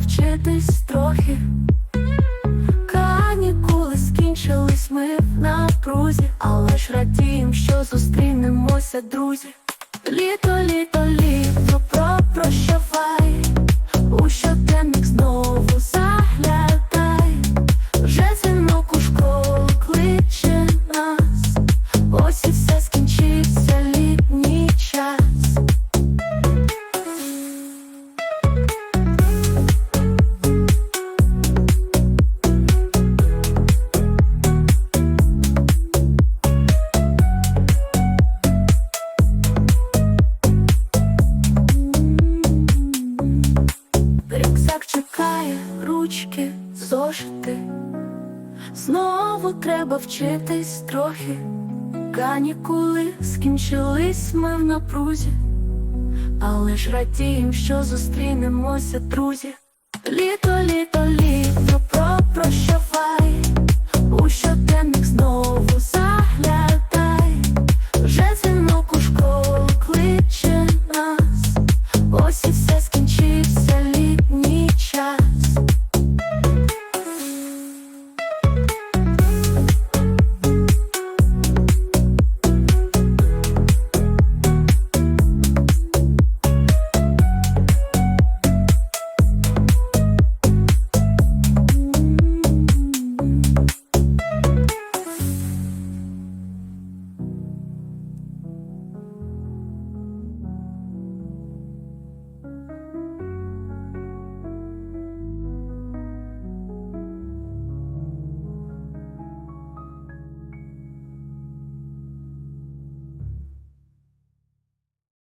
знову треба вчитись трохи. Канікули скінчились ми в напрузі, але ж радієм, що зустрінемося, друзі. Літо, літо, літо, про прощавай, ручки, зошити. Знову треба вчитись трохи. Канікули скінчились ми в напрузі, але ж радієм, що зустрінемося, друзі. Літо, літо, літо.